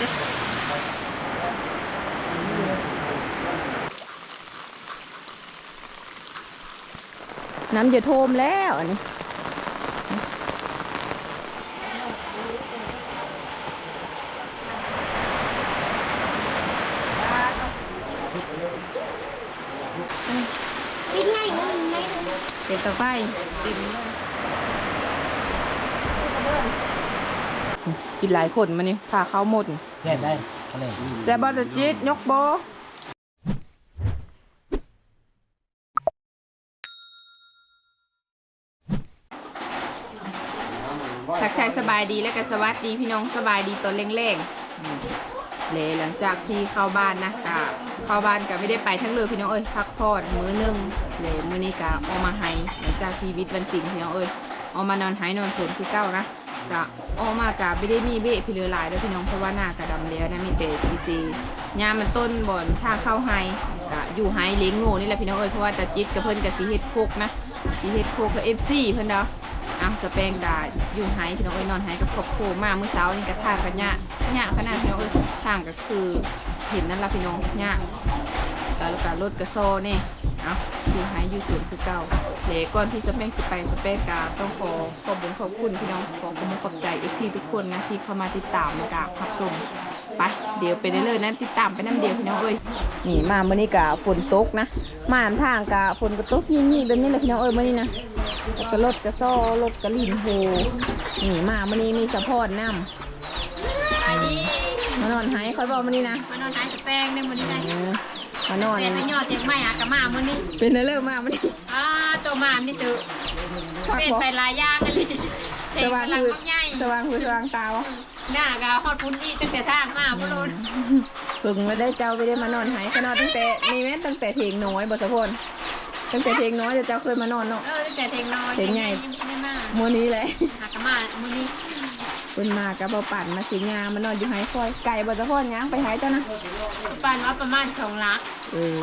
น้ำจะโทมแล้วอันนี้ Đi ngay, ngay. เป็นต่อไปปิดกินหลายคนมานี่พาเข้าหมด แค่ได้เขาเลยแซบบอลจิตยกโบทักทายสบายดีและก็สวัสดีพี่น้องสบายดีตอนเร่งๆเลยหลังจากที่เข้าบ้านนะกะเข้าบ้านก็ไม่ได้ไปทั้งเลยพี่น้องเอ้ยพักผ่อนมื้อหนึงเลยมื้อนี้กะออกมาไห้หลังจากที่วิทย์วันศิลป์พี่น้องเอ้ยออกมานอนไห้นอนสวนคือเก้านะ กะออกมากะไม่ได้มีเบะพี่เลือหลายเด้วยพี่น้องเพราะว่าหน้ากะดำแล้วนะมีแต่ซีซียามมันต้นบ่อนทางเข้าไฮกะอยู่ไฮเลี้ยงโง่นี่แหละพี่น้องเอ้ยเพราะว่าตาจิตกับเพิ่นกับสีเฮ็ดโคกนะสีเฮ็ดโคกกับเอฟซีเพิ่นเด้ออะสเปลงดาอยู่ไฮพี่น้องเอ้ยนอนไฮกับครอบครัวมาเมื่อเช้านี่ก็ทางกันยะยะขนาดพี่น้องเอ้ยทางก็คือเห็นนั่นละพี่น้องยะแล้วก็รถกระโซนี่ เอาอยู่ไฮอยู่สวนคือเก่าเดี๋ยวก่อนที่สเปงจะไปสเปงกาต้องขอขอบคุญขอบคุณพี่น้องขอขอบคุณขอบใจเอฟซีทุกคนนะที่เข้ามาติดตามกะพักชมไปเดี๋ยวไปได้เลยนะติดตามไปน้ำเดียวพี่น้องเอ้ยนี่มาเมื่อนี้กะฝนตกนะ มาทางกะฝนก็ตกยี่ๆแบบนี้เลยพี่น้องเอ้ยเมื่อนี้นะแล้วก็รถกระโซ่รถกระลินโฮนี่มามันนี้มีสะพอนน้ไปดีำมานอนหายคอยบอกมันนี่นะมานอนท้ายสแปงในมื้อนี้ได้เออ มานอน เป็นมันยอดเตียงไม้หากะมามื้อนี้เป็นเรื่องมามันนี่อ่าตัวมามนี่ตือพักเป็นบอกไปหลายอย่างกันเลยเด็สว่างกำลังคือมักใหญ่สว่างคือสว่างตาวะหน้ากะฮอดพุ่นอีกตั้งแต่ทางมาบ่รู้เพิ่งมาได้เจ้าไปได้มานอนหายก็นอนตั้งแต่มีแม่ตั้งแต่เทงน้อยบ่สะพนตั้งแต่เทงน้อยเดี๋ยวเจ้าเคยมานอนเนาะ เออตั้งแต่เทงน้อยเทงใหญ่ ยังไม่ได้มามื้อนี้แหละหากะมามื้อนี้เพิ่นมากับบ่ปั่นมาสิงามานอนอยู่หายคอยไก่บ่สะพนยังไปหายเจ้านะ ปานว่าประมาณ2ลัก เออ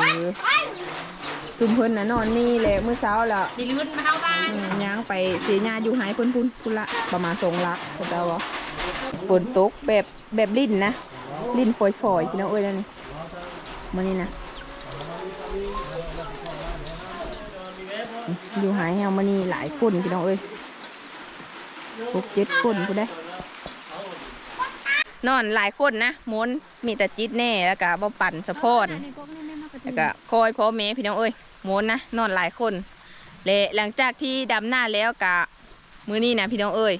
ซุมเพิ่นน่ะนอนนี่แหละมื้อเช้าแล้วดิลุ้นมาเข้าบ้าน อืมย่างไปเสียญาอยู่หายพุ่นพุ่นพุ่นละประมาณสองลักเข้าใจวะฝนตกแบบแบบลิ้นนะ ลิ้นฝอยๆพี่น้องเอ้ยแล้วนี่มันนี่นะอยู่หายเฮามันนี่หลายคนพี่น้องเอ้ยหกเจ็ดคนผู้ได้ นอนหลายคนนะมนมีแต่จิตแน่แล้วก็บ่ปั่นสะพอน แล้วก็คอยพ่อแม่พี่น้องเอ้ยโมนนะนอนหลายคนและหลังจากที่ดำหน้าแล้วกะมื้อนี้นะพี่น้องเอ้ย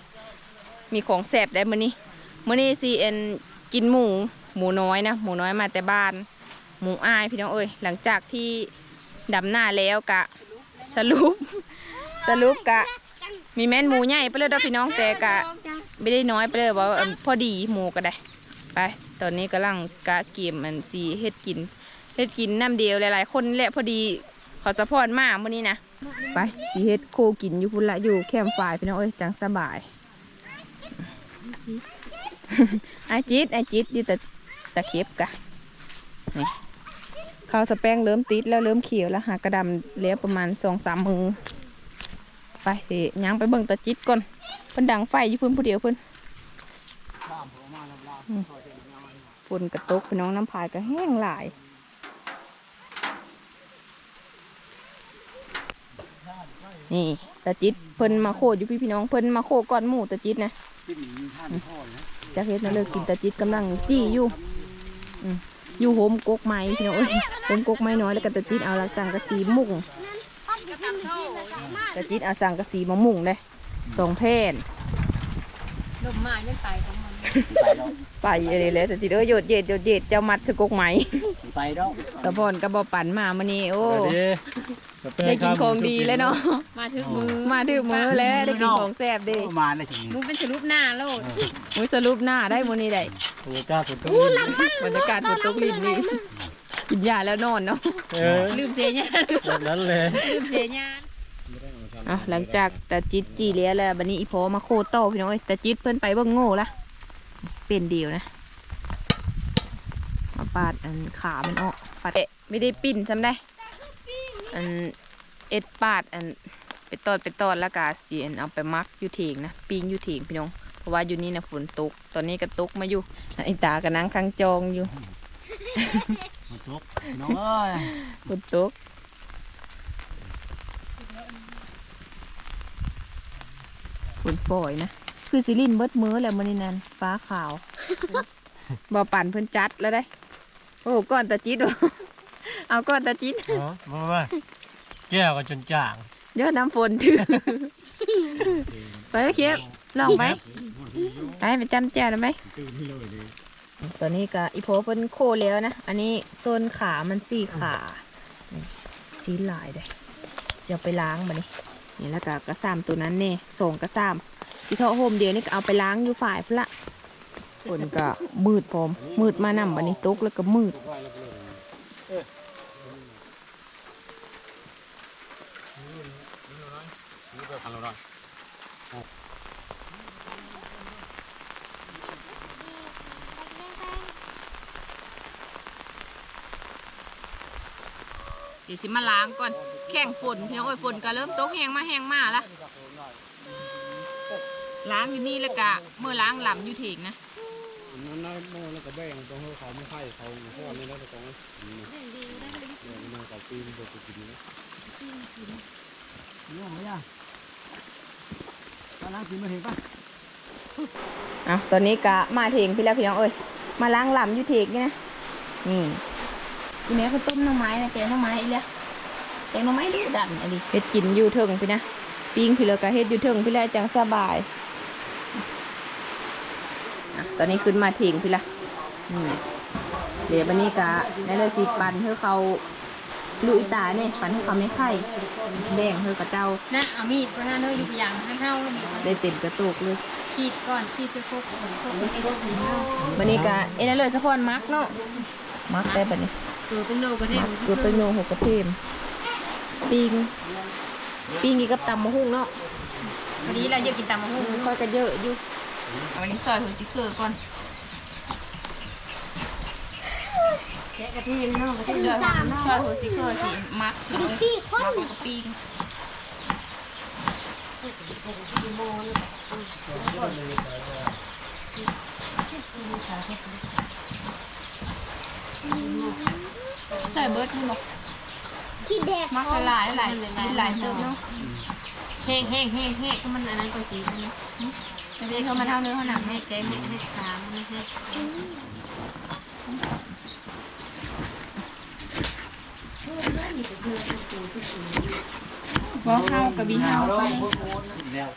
มีของแสบได้มื้อนี้มื้อนี้ซีเอ็นกินหมูหมูน้อยนะหมูน้อยมาแต่บ้าน หมูอายพี่น้องเอ้ยหลังจากที่ดำหน้าแล้วกะสรุปสรุปกะมีแม่นหมูใหญ่ไปเลยด้อพี่น้องแต่กะไม่ได้น้อยไปเลยว่าเอิ่มพอดีหมูก็ได้ ไป ตอนนี้กำลังกะเกียมมันสีเฮ็ดกิน เฮ็ดกินน้ำเดียวหลายๆ คนแหละพอดีขอสะพอนมากมื้อนี้นะไปสีเฮ็ดโคกินอยู่พุ่นละอยู่แคมป์ฝ่ายพี่น้องเอ้ยจังสบายไอจิตไอจิตอยู่แต่ตะเข็บกะนี่ข้าวสแป้งเริ่มติดแล้วเริ่มเขียวแล้วหากระดำแล้วประมาณสองสามมือไปสิยังไปเบิ่งตะจิตก่อนเพิ่นดังไฟอยู่เพิ่นผู้เดียวเพิ่นอืมฝนกระตกพี่น้องน้ำพายก็แห้งหลาย นี่ตาจิตเพิ่นมาโคดอยู่พี่พี่น้องเพิ่นมาโคก่อนหมูตาจิตนะจะเฮ็ดนั่นเลยกินตาจิตกำลังจี้อยู่อืมอยู่โฮมกกไม้พี่น้องเอ้ยโฮมกกไม้น้อยแล้วก็ตาจิตเอาละสั่งกระสีมุงตาจิตเอาสั่งกระสีมามุงเลยสองแผ่นลมมาไม่ไปของมันไปดอกไปอะไรเลยตาจิตเอ้ยโยดเย็ดโยดเย็ดเจ้ามัดสกกไม้ไปดอกสะพอนกระบอปั่นมามื้อนี้โอ้สวัสดี ได้กินของดีเลยเนาะมาถึงมือมาถึงมื้อแล้วได้กินของแซ่บเดิมาเลยทีนี้มูเป็นสรุปหน้าโลดมื้อสรุปหน้าได้มื้อนี้ได้โอ้กล้าฝนตกบรรยากาศฝนตกลิ้นนี่กินยาแล้วนอนเนาะเออลืมเสียญาณแบบนั้นเลยลืมเสียญาณอะหลังจากตาจิตจีเลียแล้วบันนี้อีพอมาโคโต้พี่น้องเอ้ยตาจิตเพิ่นไปเบิ่งโง่ละเป็นเดียวนะมาปาดอันขามันออกปาดเอ๊ะไม่ได้ปิ้นจำได้ อันเอ็ดปาดอันไปตอดไปตอดแล้วก็สีอันเอาไปมักอยู่เถงนะปิ้งอยู่เถงพี่น้องเพราะว่าอยู่นี่นะฝนตก ตอนนี้ก็ตกมาอยู่ไอ้ตากับนางคังจองอยู่มาตกน้องเอ้ยฝนตกฝนฝอยนะคือสิลินเบิดมือแล้วมื้อนี้นั่นฟ้าขาวบ่ปั่นเพิ่นจัดแล้วได้ โอ้ก้อนตะจิดบ่ เอาก้อนตะจิดอ๋อมามาแก้วก็จนจ่างเดี๋ยวน้ำฝนถือไปไหมเคียบลองไหมไปไปจำแจวได้ไหมตอนนี้ก็อีโพเพิ่นโคแล้วนะ อันนี้โซนขามันสี่ขานี่สีลายเลยจะเอาไปล้างมานี่นี่แล้วก็กระซามตัวนั้นเน่ส่งกระซามที่เทาะโฮมเดียวนี่ก็เอาไปล้างอยู่ฝ่ายพนละฝนก็มืดพร้อมมืดมานำบันนี้ตกแล้วก็มืด เดี๋ยวจิมาล้างก่อน แข่งฝนพี่น้องเอ้ยฝนก็เริ่มตกแห้งมาแห้งมาละล้างอยู่นี่แล้วก็เมื่อล้างหลำอยู่เถงนะมันน้อยโม่แล้วก็แบ่งตรงให้เขาไม่ไข่เขาพ่อนี่แล้วตรงนี้เดี๋ยวมันเขาปีนตัวกินนะยุ่งไหมอะตอนนั้นกินมาเห็นปะอะตอนนี้ก็มาเถงพี่แล้วพี่น้องเอ้ยมาล้างหลำอยู่เถงนี่นะนี่ พี่แม่เขาต้มหน่อไม้นะแกงหน่อไม้อีกแล้วแกงหน่อไม้ดูดันอันนี้เฮ็ดกินอยู่เทิงพี่นะปิ้งพี่แล้วก็เฮ็ดอยู่เทิงพี่แล้วจังสบายอะตอนนี้ขึ้นมาเถงพี่ละนี่เดี๋ยววันนี้ก็ในเรื่องสีปันเพื่อเขาลุยตาเนี่ยปันให้เขาไม่ไข่แบ่งเพื่อกระเจ้านั่นเอามีดมาหน้าเนื้ออยู่อย่างให้เท่าแล้วมีได้เต็มกระตุกเลยขีดก่อนขีดจะครบครบไม่ครบขีดเท่าวันนี้ก็เอ็นเลยสะพอนมักเนาะมักได้ปะเนี่ย ตัวเป็นโลกระเทศตัวเป็นโยหกกระเทียมปิงปิงอีกกับตำมะฮุ่งเนาะพอดีเราเยอะกินตามมาหุ้งค่อยกันเยอะอยู่วันนี้ซอยหัวจิเกอร์ก่อนแกะกระเทียมเนาะกระเทียมซอยสามซอยหัวจิเกอร์สิมักมักแล้วก็ปิง ใส่เบิร์ดนี่บอกที่แดกมักหลายหลายหลายหลายเติมเนาะแห้งแห้งแห้งแห้งก็มันอันนั้นก็สีนะจะได้เข้ามาเท่าเนื้อเท่าหนังให้แกงให้ให้ขามให้ให้ว่าเฮากับบีเฮาไปแล้ว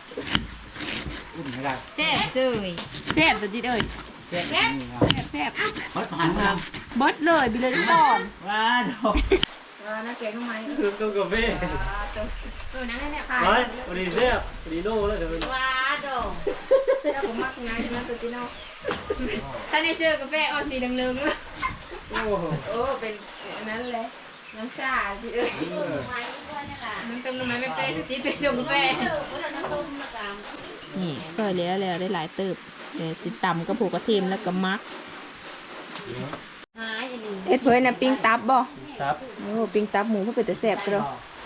อุ่นไม่ได้แซ่บเจยแซ่บตัวจิตเอ้ย แซ่บแซ่บแซ่บแซ่บพัดผ่านมาเบิดเลยบิเลยก่อนว้าดอกน่าแกงทำไมคือตัวกาแฟเออนั่นแหละไปวันนี้เสียบวันนี้โน่แล้วเดี๋ยวว้าดอกเจ้าผมมักงานที่นั่นตัวจิโน่ถ้าในเสื้อกาแฟเอาสีเหลืองๆเลยโอ้โหโอ้เป็นอันนั้นเลยน้ำชาจิเอ้ยมันเติมน้ำมันไม่เป็นติดไปส่งกาแฟนี่ซอยแล้วแล้วได้หลายเติบ เดี๋ยวติดต่ำก็ผูกกระเทียมแล้วก็มักหายอันนี้เอ็ดเพื่อนน่ะปิ้งตับบ่ครับโอ้ปิ้งตับหมูเขาเป็นแต่แซ่บก็เด้อ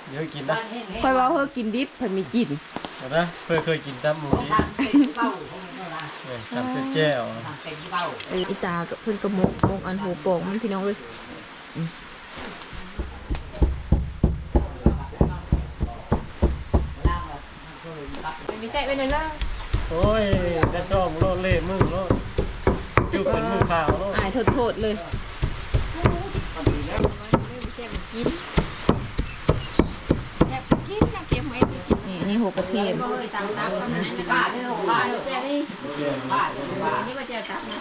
เดี๋ยวกินนะค่อยว่าเฮากินดิบเพิ่นมีกินเดี๋ยวนะเคยเคยกินตั้มหมูดิเนี่ยทำเส้นแจ่วเอออีตากับเพิ่นก็มกมกอันหูโป่งมันพี่น้องเอ้ยมีแซ่บไปหน่อยละ โอ้ยจะชอบโลดเล่มึงโลดจุกเป็นมือขาวโลดอายโทษๆเลยแซ่บกินนะเก็บไว้นี่นี่หูกระเทียมก็เลยตามตามกันนะป้าเนี่ยป้าแซ่บนี่นี่ว่าจะตับนะ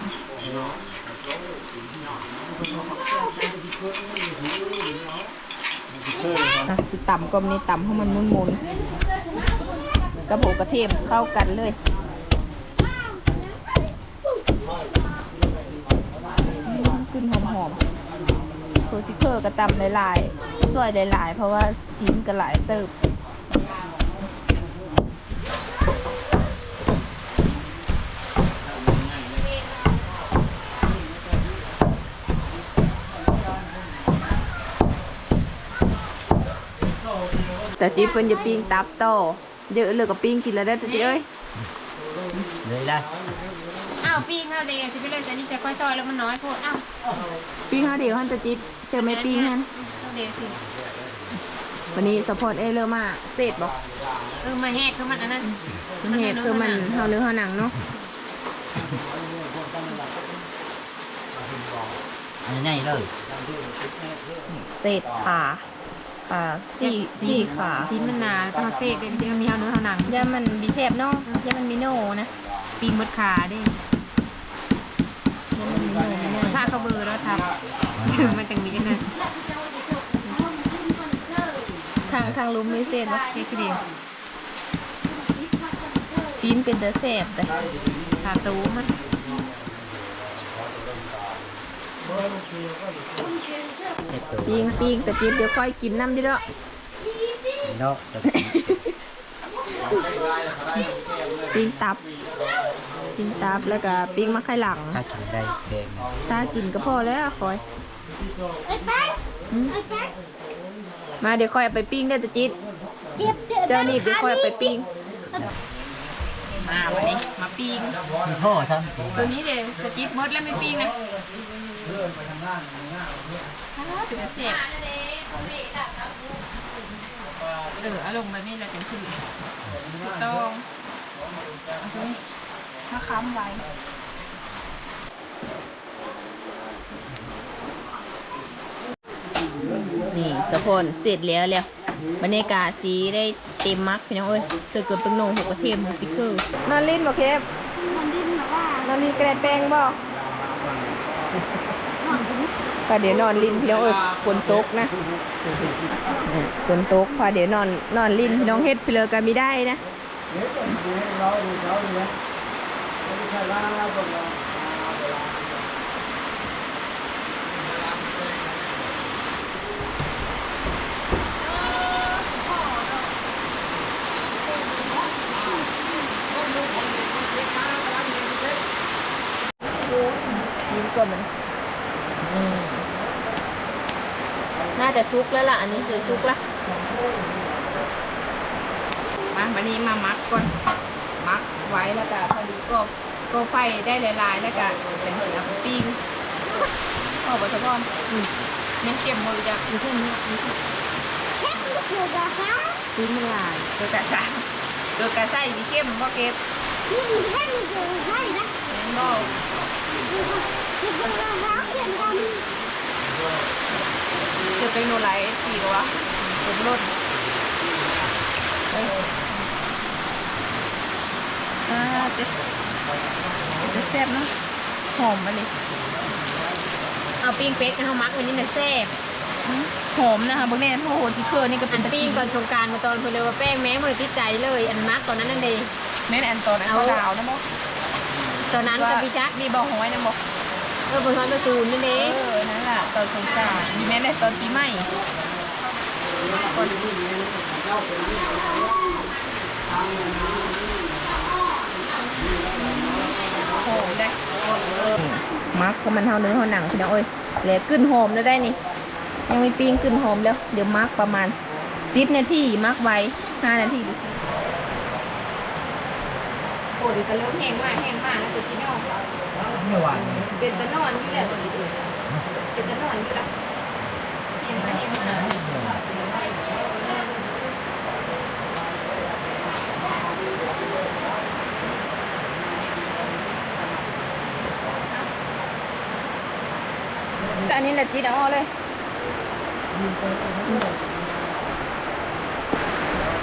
อะสิต่ำก็นี่ต่ำให้มันมุนๆกระโผกระเทียมเข้ากันเลย ขึ้นหอมๆโคซิเคอร์กระตำหลายๆซอยหลายๆ เพราะว่าทีมก็หลายเติบแต่จิ๊บเพิ่นจะปิ้งตับโตเยอะเลยก็ปิ้งกินแล้วได้แต่จิ๊บเอ้ยเลยได้าวปีข้าวเดียวสิไปเลยแต่นี่จะก้อยจอยแล้วมันน้อยโพดอ้าวปิ้งข้าวเดียวฮันตะจิตเจอไหม่ปิ้งฮันข้าวเดียวสิวันนี้สปอร์ตเอเลอร์มาเสร็จบอกเออมาแหกคือมันอันนั้นเหตุคือมันเฮาเนื้อเฮาหนังเนาะอันนี้ง่ายเลยเศษขาขาสี่สี่ขาชิ้นมันหนาต้องเซกเลยจริงๆมันมีข้าวเนื้อข้าวหนังย่ามันบีเชฟเนาะย่ามันมีโนนะปีนมดขาเด้ ย่ามันมีโนมีโน ชาข้าวเบอร์แล้วครับถึงมันจังมีจังไงทางทางลุมมีเศษบ่เช็คคือเดียวชิ้นเป็นเตอร์เซฟแต่ขาตูมันปิ้งปิ้งแต่จิตเดี๋ยวค่อยกินน้ำดิเด้อเนาะปิ้งตับ ปิ้งตับแล้วก็ปิ้งมะไข่หลัง ถ้ากินได้แพงตากินก็พอแล้วคอยหืมมาเดี๋ยวค่อยเอาไปปิ้งได้อตะจิตเจ้านี่เดี๋ยวค่อยเอาไปปิ้ง มาวันนี้มาปิ้ง มีพ่อท่านตัวนี้เดี๋ยวตะจิตหมดแล้วไม่ปิ้งนะถึงจะเสียบเออเอาลงแบบนี้แล้วจังคือถูกต้องเอาตัวนี้ มาค้ำไว้นี่สะพนเสร็จแล้วแล้วบรรยากาศสีได้เต็มมักพี่น้องเอ้ยเจอเกิดเป็นโหนหกกระเทียมซิเกอร์นอนลิ้นบ่เคฟนอนลิ้นหรอว่านอนลิ้นแกระแปงบ่ก็เดี๋ยวนอนลิ้นพี่น้องเอ้ยฝนตกนะอะฝนตกพอเดี๋ยวนอนนอนลิ้นพี่น้องเฮ็ดเพลอก็มีได้นะ ยิ้มก่อนมันอืมน่าจะซุกแล้วล่ะ อันนี้คือซุกละมาวันนี้มามักก่อน ไว้แล้วก็พอดีก็ก็ไฟได้หลายๆ แล้วก็เป็นเอาไปปิ้งออกไปสะพอนอืมยังเก็บหมดจากอยู่ที่นี้อยู่ที่ปิ้งมันหลายเดือกระซ่าเดือกระซ่าอีกเข้มบ่เก็บแม่นบ่เสือเป็นโนไลท์สี่กว่าวะผมรถเฮ้ย อ่าเจ๊จะแซ่บเนาะหอมอันนี้เอาปิ้งเป็ดกับข้ามักวันนี้น่ะแซ่บหอมนะคะบางแน่โอ้โหจิเคอร์นี่ก็เป็นนตะปิ้งก่อนสงกรารมาตอนเพนเลยว่าแป้งแม้มันเลยติดใจเลย อันมักตอนนั้นนั่นเองแม่นอันตอนอันเขาดาวนะโมตอนนั้นกับพี่จ๊ะมีบอหอยนะโมเออบนท้องตะซูนนี่เด้เออนั่นแหละตอนสงกรารมีแม่นได้ตอนปีใหม่หอม ได้มักเพราะมันเท่าเนื้อเท่าหนังพี่น้องเอ้ยแล้วกึ้นหอมแล้วได้นี่ ยังไม่ปิ้งกึ้นหอมแล้ว เดี๋ยวมักประมาณสิบนาทีมักไว้ห้านาทีดูสิโอ้เดี๋ยวจะเริ่มแห้งมากแห้งมากแล้วตัวพี่น้องไม่หวานเป็นตะนอนนี่แหละตัวนี้เป็นตะนอนนี่แหละเห็นไหมเห็นไหมอั นี้แหละจีดเอาเลย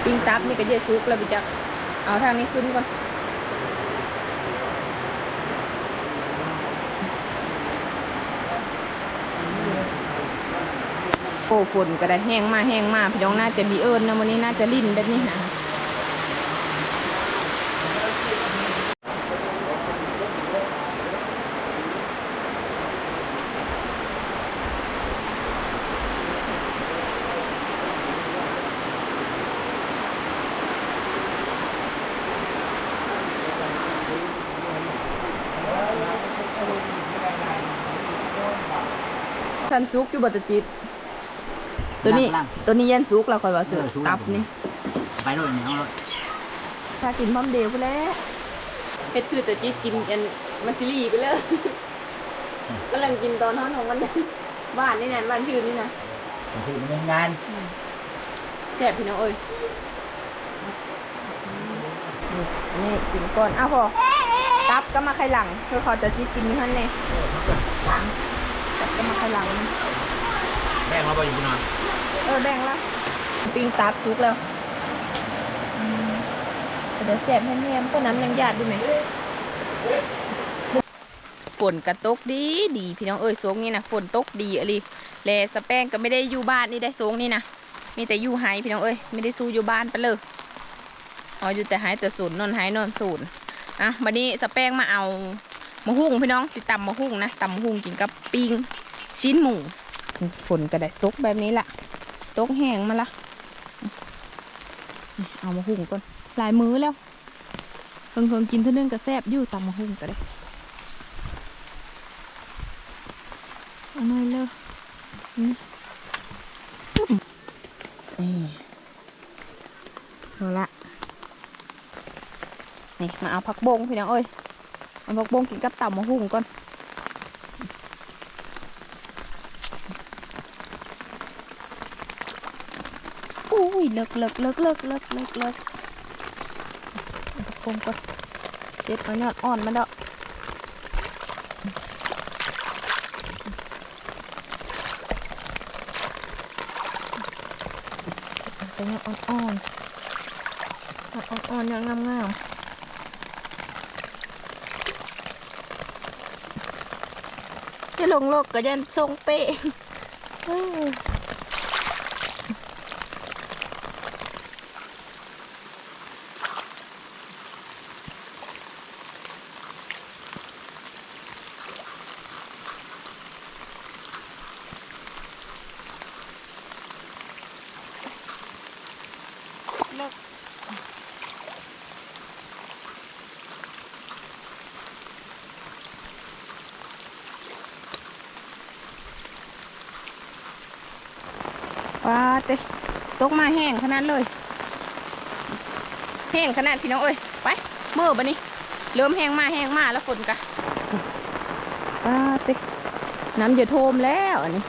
ปิ้งตับนี่ก็เยอะชุกแล้วพี่จักเอาทางนี้ขึ้นก่อนโอ้ฝนก็ได้แห้งมาแห้งมาพี่น้องน่าจะมีเอิญนะวันนี้น่าจะลิ่นแบบนี้นะ ท่านซุกอยู่บัตจิต ตัวนี้ ตัวนี้เยันซุกเราคอยว่าเสือตับนี่ไปรถเนี่ยเอารถถ้ากินพร้อมเดียวไปแล้วเฮ็ดคือแต่จิตกินอันมาซิลีไปเลยกำลังกินตอนท้อนของวันบ้านนี่นะบ้านชื่อนี่นะคือมันงานแซ่บพี่น้องเอ้ยนี่กินก่อนอ้าวพอตับก็มาไข่หลังเพื่อเขาจะจิตกินนี่ท่านเนี่ยตับ ก็มาไข่หลัง แม่มาไปอยู่นอนเออแบ่งละปิ้งตับทุกแล้วอืมเดี๋ยวแซ่บแห้งๆก็น้ำยังหยาดดูไหมฝนกระตกดีดีพี่น้องเอ้ยโซงนี่นะฝนตกดีอะไรแลสแป้งก็ไม่ได้อยู่บ้านนี่ได้โซงนี่นะมีแต่อยู่ไฮพี่น้องเอ้ยไม่ได้สู้อยู่บ้านไปเลยอ๋ออยู่แต่ไฮแต่ศูนย์นอนไฮนอนศูนย์อะวันนี้สแป้งมาเอามะฮุ่งพี่น้องสิตำมะฮุ่งนะตำมะฮุ่งกินกับปิ้ง ชิ้นหมูฝนก็ได้ตกแบบนี้แหละตกแห้งมาละเอามาหุงก่อนหลายมื้อแล้วเพิ่งเพิ่งกินเท่านึงก็แซ่บอยู่ตำมาหุงก็ได้เอาหน่อยเลยนี่นี่เอาละนี่มาเอาผักบงพี่น้องเอ้ยเอาผักบงกินกับตำมาหุงก่อน อุ้ย เลิกเลิกเลิกเลิกเลิกเลิกเลิกเอาคงก็เจ็บอายอดอ่อนมาเด้อเอาไปยอดอ่อนๆยอดอ่อนๆยอดงามๆจะลงโลกก็ยันทรงเป๊ะเอ้ย เลิกว้าเตะ ตกมาแห้งขนาดเลย แห้งขนาดพี่น้องเอ้ยไปเมื่อบันนี้ เริ่มแห้งมาแห้งมาแล้วฝนกะว้าเตะน้ำจะโทมแล้วอันนี้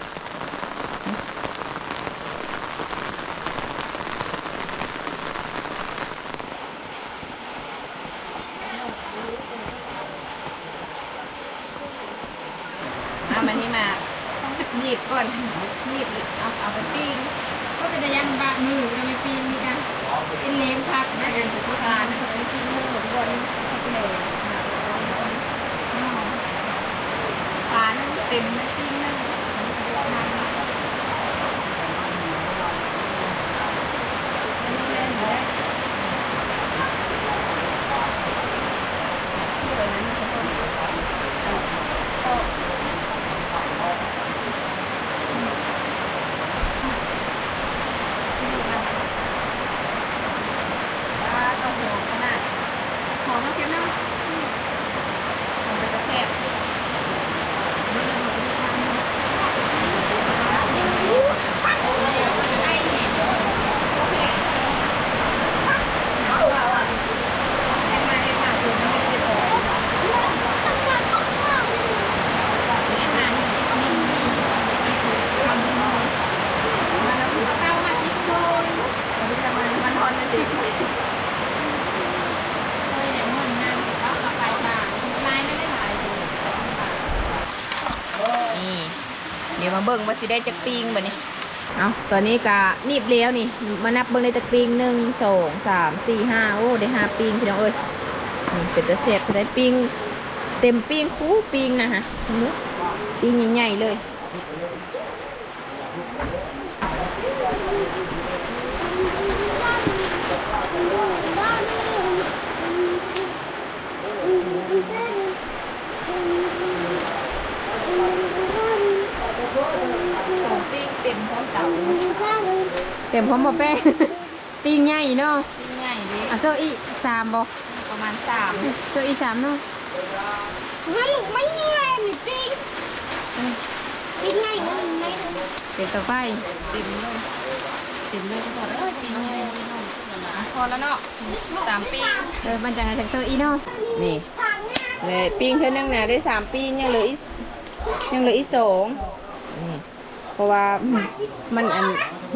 เอามานี่มาหนีบก่อนหนีบเอาเอาไปปิ้ง ก็จะยันบะมือจะไม่ปีนมีกัน เป็นเล้งพักนะกันทุกร้านนะไปปิ้งเนื้อบนเลยปลานั่นเต็มนะปิ้งนั่นปลาต้องหอมขนาดหอมมากเค็มนะหอมไปกระแทก เข้ามาที่โคน มันฮอนนะสิ เลยเนี่ยมันงานเขาต่อไปมาลายไม่ได้หลาย นี่ เดี๋ยวมาเบิ่งว่าสิได้จักปิงบ่นี่เอาตอนนี้กะนีบเลี้ยวนี่ มานับเบิ่งได้จักปิงหนึ่งสองสามสี่ห้าโอ้ได้ห้าปิงพี่น้องเอ้ยนี่เป็นตะเสียบได้ปิงเต็มปิงคู่ปิงนะฮะนไหมปิงใหญ่ๆเลย สองปิ้งเต็มพร้อมเต่า เต็มพร้อมบะแป้งปิ้งใหญ่เนาะปีใหญ่ดิอะเจ้าอีสามบอกประมาณสามเจ้าอีสามเนาะมันไม่แรงนี่ปีปีใหญ่มันไม่เต็มต่อไปเต็มเลยเต็มเลยก็บอกเออปีใหญ่อะพอแล้วเนาะสามปีเออมันจะจากเซอร์อีเนาะนี่เลยปิ้งเท่านึงเนี่ยได้สามปียังเหลืออีกยังเหลืออีกสองนี่เพราะว่าอืมมันอัน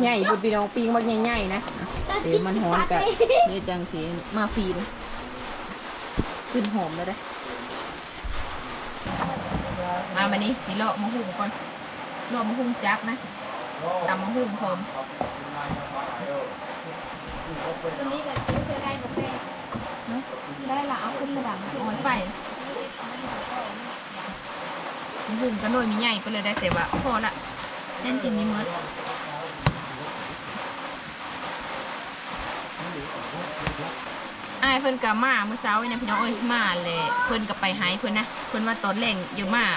ใหญ่บุดพี่น้องปิ้งว่าใหญ่ๆนะเดี๋ยวมันหอนกับเดี๋ยวจังสีมาฟีนขึ้นหอมเลยได้อมาบันนี้สีเลาะมะฮุ่งก่อนเลาะมะฮุ่งจักนะตำมะฮุ่งพร้อมตัวนี้ก็ซื้อจะได้บ่แพงเนอะได้ละเอาขึ้นระดับโอ้ยไปมะฮุ่งก็หน่วยมีใหญ่ไปเลยได้แต่ว่าพอละเล่นกินนี่หมดายเพิ่นกับมาเมื่อเช้านี่นะพี่น้องเอ้ยมาเลยเพิ่นกับไปหายเพิ่นนะเพิ่นว่าตอนแรงเยอะมาก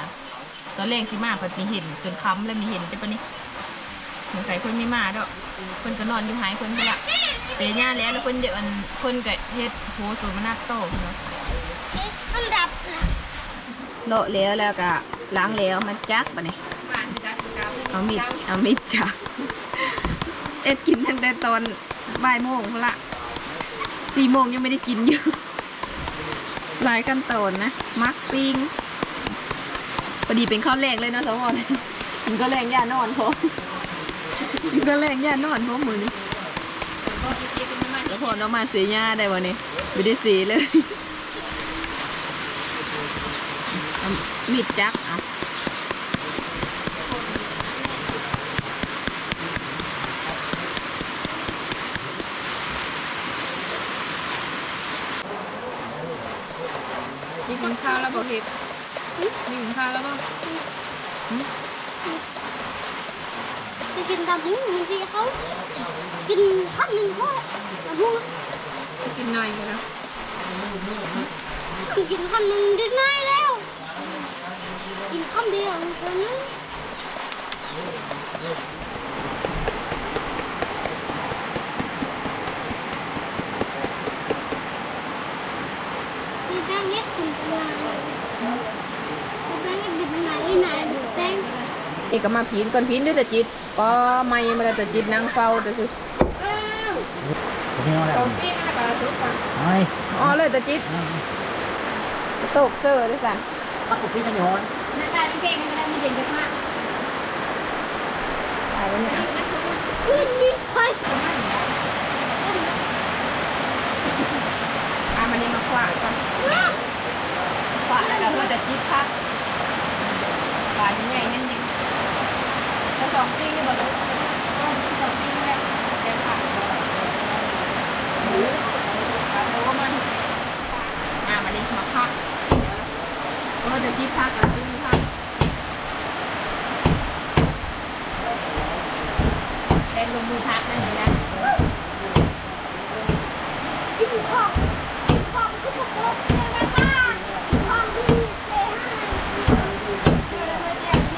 ตอนแรงสิมาเพิ่นมีเห็นจนค้ำแล้วมีเห็นจะปะนี่สงสัยเพิ่นไม่มาดอกเพิ่นก็นอนอยู่หายเพิ่นเพิ่นละเสียญาแล้วแล้วเพิ่นเดี๋ยวอันเพิ่นก็เฮ็ดโหสูตรมะนาวโตพี่น้องมันดับนะโละแล้วแล้วก็ล้างแล้วมันจักปะนี่เอามีดเอามีดจักเอ็ดกินตั้งแต่ตอนบ่ายโมงพุ่นละ สี่โมงยังไม่ได้กินอยู่ หลายขั้นตอนนะ มักปิ้งพอดีเป็นข้าวแรงเลยเนาะสาวอนกินก็แรงย่านอนพอกินก็แรงย่านอนพอมือนี้แล้วพอน้องมาเสียย่าได้วันนี้ไม่ได้สีเลยมีดจักอะนี่กินข้าวแล้วบอกเห็ด นี่กินแล้วบอกจะกินตามหูบางทีเขากินพักหนึ่งพอตามหูกินนายก็แล้วกินคำหนึ่งได้ง่ายแล้ว กินคำเดียวคนนึงมีแป้งเล็กถึงกลางมีแป้งเล็กถึงไหนไหนแป้ง นี่ก็มาพีนก่อนพีนด้วยแต่จิตก็ไม่มาแต่จิตนั่งเฝ้าแต่คือผมไม่เอาแล้วไอ้อ๋อเลยแต่จิตตกเซอร์ด้วยสันปักกุพี่กันอยู่ฮอนหน้าตาเป็นเก่งกันมันเย็นมากตายแล้วเนี่ยขึ้นนี่ไปอามันนี่มาขวางก่อนขวางแล้วก็เพื่อแต่จิตพักขวางใหญ่ๆนั่นเองปิ้งได้บ่ลูกต้องสองปิ้งได้เต็มผักผักตัวมันอ่ามันนี่มาพักเออแต่จิตพักกับจิตพักเป็นลงมือพักนั่นเองนะ กินของกินของที่กระโปรงเจ้าหน้าตากินของที่เจ๊ให้เจ้าหน้าตาเจ๊ให้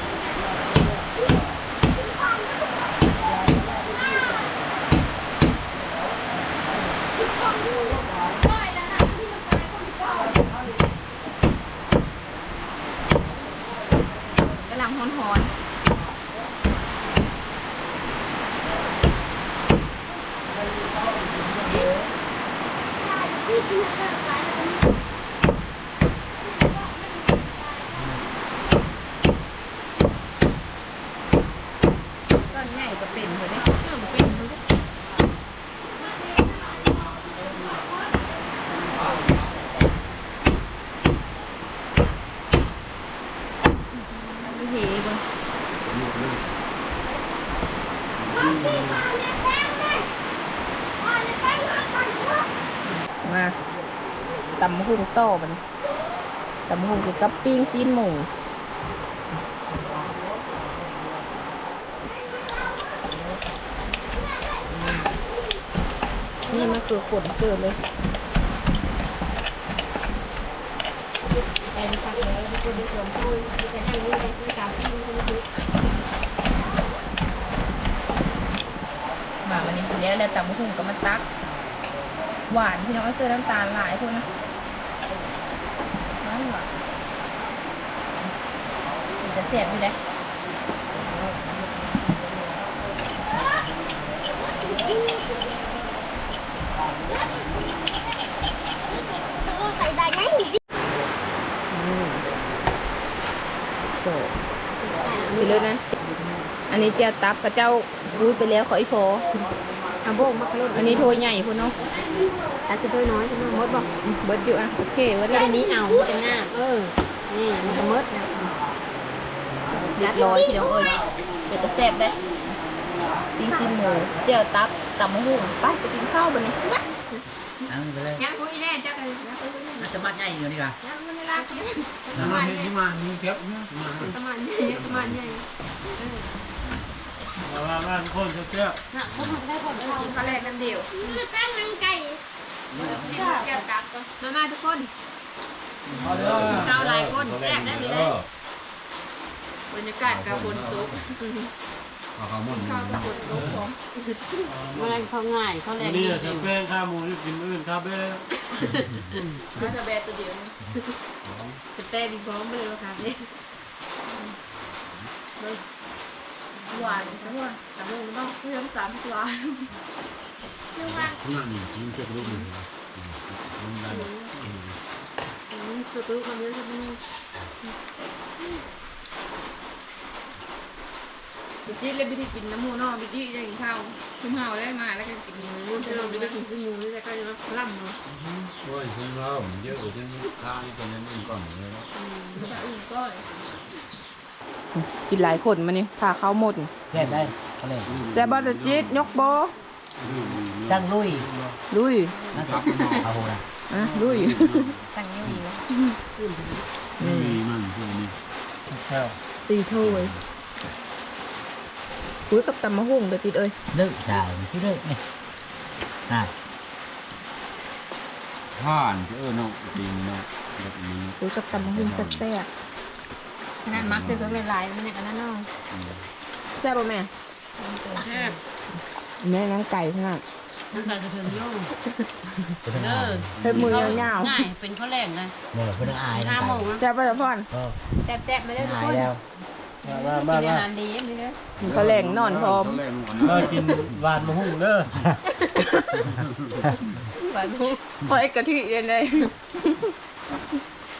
กินของที่กระโปรงเจ๊ให้กินของที่ได้แล้วนะที่มันไปคนเก่ากำลังฮ้อนๆ ที่กินเกินไปแล้ว ก้อนใหญ่ก็เป็นเลยเนี่ยเออมันเป็นเลยเฮ้เบง ของที่มาเนี่ยแป้งเลยมาเนี่ยแป้งมาก่อนเถอะ มา ตำมะฮุ่งโต้มันตำมะฮุ่งกับปิ้งซีนหมูนี่มันคือขนเสือเลยไปดีกว่าเลยทุกคนดูชมพูดแต่ทางนี้เลยคือสามปีคือคือมาวันนี้แล้วแล้วตำมะฮุ่งก็มาตัก หวานพี่น้องก็เจอน้ำตาลหลายคนนะหวานหวานมันจะเสียบอยู่เลยจะก็ใส่ได้ไงอืมโซ่ไปเลยนะ อันนี้เจ้าตับกับเจ้าพูดไปแล้วขออีพออาโบกมักรุ่นอันนี้โทรใหญ่พุ่นเนาะแต่คือตัวน้อยใช่ไหมมดบอกอืมเบิดอยู่อะ โอเคเบิดที่แล้วอันนี้เอาจะง่ามเออ นี่มันจะมดนะ เรียบร้อยพี่น้องเอ้ยเป็นตะแซ่บได้ปิ้งซีนหมูเจียวตับตำมะฮุ่งไปไปกินข้าวบันนี้เอาไปเลยยังคุยแน่เจ้ากันนะคุยแน่มันจะมัดง่ายอยู่นี่กันยังไม่ได้รักนี่มานี่เก็บนี่มาประมาณนี้ประมาณนี้มาว่าบ้านคนเจ้าน่ะเขาทำได้ผลกินข้าวแรกน้ำเดียวคือแป้งนังไก่กินแก้วตับก่อนมามาทุกคนเอาเด้อเจ้าหลายคนแซ่บได้เลย บรรยากาศกับบนโต๊ะเอาข้าวมันข้าวกับบนโต๊ะของมันอะไรเขาง่ายเขาแรงนี่จะแป้งข้าหมูที่กินอื่นข้าเบ้ข้าวจะแบะตัวเดียวสเต้ดีพร้อมเลยค่ะนี่หวานทั้งวันแต่มึงต้องเพิ่มสามหวานคือว่านั่นนี่กินเก็บลูกนี่มันได้ตัวตู้มันเยอะจัง บิจี้เลยบิจี้กินน้ำมูนอบิจี้จะกินข้าวชิมข้าวได้มาแล้วก็กินมูนจะลองไปกินขึ้นยูนี่แต่ก็ยังล่ำเลยโอ้ยคุณเราเยอะกว่าที่ข้าวนี่ตัวนั้นมันก่อนเลยนะอื่นก็กินหลายคนมานี่พาเข้าหมดแค่ได้เขาเลยแซ่บบอสจิตยกโบจังลุยลุยนะครับเอาหนะอะลุยสั่งยูดีวะมีมันพวกนี้สี่ถ้วย อุ้ยกับตำมะฮุ่งเดี๋ยวจิตเอ้ยเลิกจ่ายที่เลิกนี่น่ะผ่านเออเนาะจริงเนาะแบบนี้อุ้ยกับตำมะฮุ่งแซ่บนั่นมักคือเครื่องลายมันเนี่ยกันนั่นเนาะๆแซ่บป่ะแม่แซ่บแม่นั่งไก่ขนาดนั่นก็จะเทิมโย่เป็นเออาอเฮ็ดมือยาวง่ายเป็นข้าวแรงนะเมื่อเป็นอายนะห้าโมงๆนะแซ่บป่ะจ๊ะพ่อนก็แซ่บๆไม่ได้ทุกอายคนแล้ว มามากินอามาหารดีไม่ได้มีข้าวแรงนอนพร้อมมากินหวานมะฮุ่งเด้อหวานฮุ่งพอไอ้กะทิเย็นเลย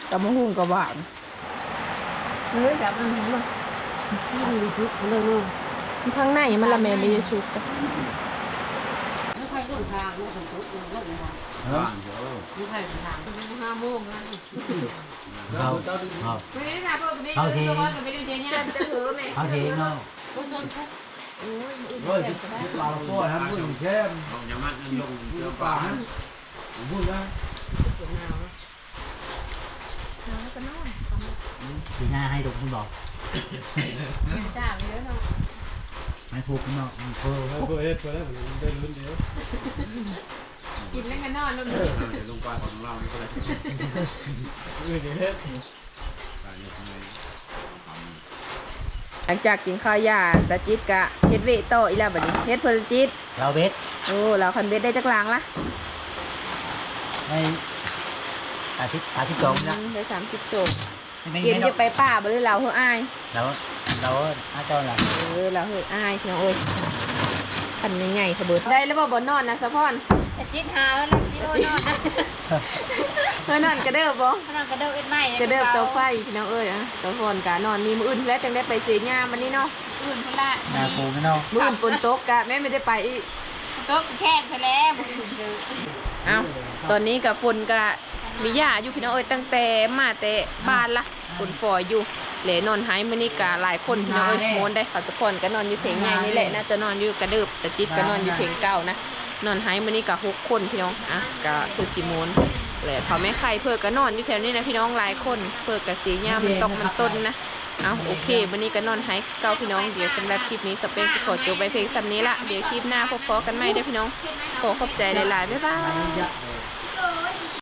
ตำมะฮุ่งกับหวานเออแบบมันหิวอะที่มีทุกเลยเนาะข้างในมันละแม่ไม่ได้สุกไม่ใค รต้นทางลูกของทุกลูกลูกของผ่านเออไม่ใครต้นทางห้าโมงนะเขาเขาไม่ได้ทำเพื่อไม่ได้เขาเทตัวก็ไม่ได้เจ๊เนี่ยจะถือแม่เขาเทเนาะทุกคนเฮ้ยเราก็ทำบุญแค่ยังมันลงเรื่องป่าบุญนะปีหน้าให้ลูกคุณบอกจ้าไปแล้วเนาะ ไม่พูดคุณบอกมันเพ้อแล้วกเอ็ดไปแล้วมันได้ลุ้นเดียวกินแล้วก็นอนแล้วเดี๋ยวลงไปของเราก็ได้เออเดียวเฮ็ดหลังจากกินข้าวยาตาจิตกะเฮ็ดเวทต่ออีแล้วบัดนี้เฮ็ดเพอจิตเราเบสโอ้เราคันเวทได้จักลางละในอาทิตย์อาทิตย์สองนะอืมได้สามสิบโจกไม่เกมจะไปป่าบ่หรือเราเฮออายเรา เราอาจารย์ละเออเราเฮออายพี่น้องเอ้ยคันใหญ่ๆขบเบิดได้แล้วบ่บ่นอนนะสะพอนแต่จิตหาแล้วนะจิตโอนอนนะเฮอนอนกระเด้อบ่ขนาดกระเดิดเอ็ดไม่กระเด้อเตาไฟพี่น้องเอ้ยอะสะพอนกะนอนนี่มื้ออื่นแล้วจังได้ไปเสียหญ้ามันนี่เนาะอื่นพุ่นละนาปูไม่เนาะมื้ออื่นฝนตกกะแม่ไม่ได้ไปอีกโต๊ะแค่ไปแล้วบุญถึงเจอเอ้าตอนนี้กับฝนกะมีหญ้าอยู่พี่น้องเอ้ยตั้งแต่มาแต่บ้านละ ฝนฝอยอยู่เหลนอนหายมื้อนี้กะหลายคนพี่น้องเอ้ยโมนได้เขาสะพอนก็นอนอยู่เถียงใหญ่นี่แหละน่าจะนอนอยู่กระเดิบแต่จิตก็นอนอยู่เถียงเก่านะนอนหายมื้อนี้กะหกคนพี่น้องอะกะคือสิโมนแหละเขาไม่ใครเพิ่นก็นอนอยู่แถวนี้นะพี่น้องหลายคนเพิ่นก็เสียหญ้ามันตกมันต้นนะเอาโอเค วันนี้ก็นอนหายเก่าพี่น้อง เดี๋ยวสำหรับคลิปนี้สเปนจะขอจบไปเพียงสำนี้ละ เดี๋ยวคลิปหน้าพบกันใหม่เด้อพี่น้อง ขอขอบใจหลายๆ บ๊ายบาย